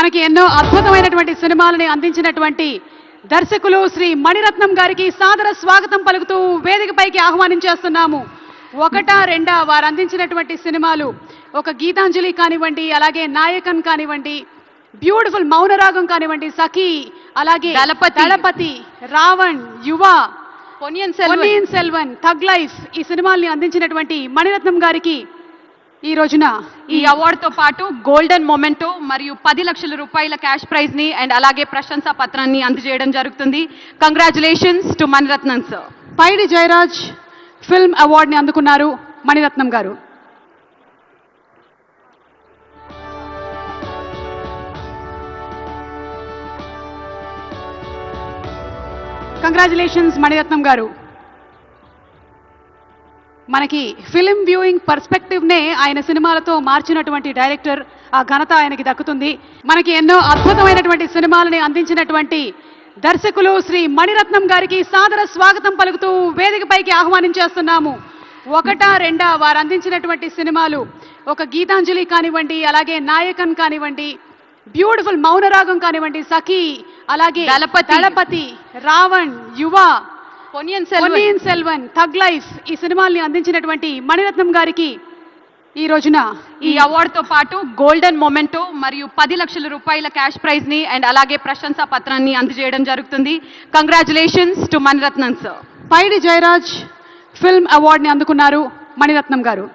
మనకి ఎన్నో అద్భుతమైనటువంటి సినిమాలని అందించినటువంటి దర్శకులు శ్రీ మణిరత్నం గారికి సాదర స్వాగతం పలుకుతూ వేదికపైకి ఆహ్వానించేస్తున్నాము ఒకటా రెండా వారు అందించినటువంటి సినిమాలు ఒక గీతాంజలి కానివ్వండి అలాగే నాయకన్ కానివ్వండి బ్యూటిఫుల్ మౌనరాగం కానివ్వండి సఖీ అలాగే దళపతి. రావణ్ యువ పొన్నియిన్ సెల్వన్ థగ్ లైఫ్ ఈ సినిమాల్ని అందించినటువంటి మణిరత్నం గారికి ఈ రోజున ఈ అవార్డుతో పాటు గోల్డెన్ మొమెంటో మరియు పది లక్షల రూపాయల క్యాష్ ప్రైజ్ని అండ్ అలాగే ప్రశంసా పత్రాన్ని అందజేయడం జరుగుతుంది. Congratulations to Mani Ratnam sir Paidi Jayaraj film అవార్డుని అందుకున్నారు మణిరత్నం గారు. కంగ్రాచులేషన్స్ మణిరత్నం గారు. మనకి ఫిల్మ్ వ్యూయింగ్ పర్స్పెక్టివ్ నే ఆయన సినిమాలతో మార్చినటువంటి డైరెక్టర్ ఆ ఘనత ఆయనకి దక్కుతుంది మనకి ఎన్నో అద్భుతమైనటువంటి సినిమాలని అందించినటువంటి దర్శకులు శ్రీ మణిరత్నం గారికి సాదర స్వాగతం పలుకుతూ వేదికపైకి ఆహ్వానించేస్తున్నాము ఒకటా రెండా వారు అందించినటువంటి సినిమాలు ఒక గీతాంజలి కానివ్వండి అలాగే నాయకన్ కానివ్వండి బ్యూటిఫుల్ మౌనరాగం కానివ్వండి సఖీ అలాగే. దళపతి రావణ్ యువ పొన్నియన్ పొన్నియిన్ సెల్వన్ థగ్ లైఫ్ ఈ సినిమాల్ని అందించినటువంటి మణిరత్నం గారికి ఈ రోజున ఈ అవార్డుతో పాటు గోల్డెన్ మొమెంటో మరియు పది లక్షల రూపాయల క్యాష్ ప్రైజ్ని అండ్ అలాగే ప్రశంసా పత్రాన్ని అందజేయడం జరుగుతుంది. Congratulations to Mani Ratnam sir Paidi Jayaraj film అవార్డుని అందుకున్నారు మణిరత్నం గారు.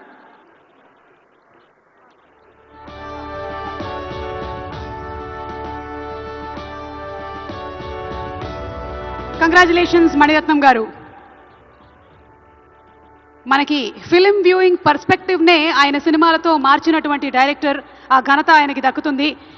కంగ్రాచులేషన్స్ మణిరత్నం గారు. మనకి ఫిల్మ్ వ్యూయింగ్ పర్స్పెక్టివ్ నే ఆయన సినిమాలతో మార్చినటువంటి డైరెక్టర్ ఆ ఘనత ఆయనకి దక్కుతుంది.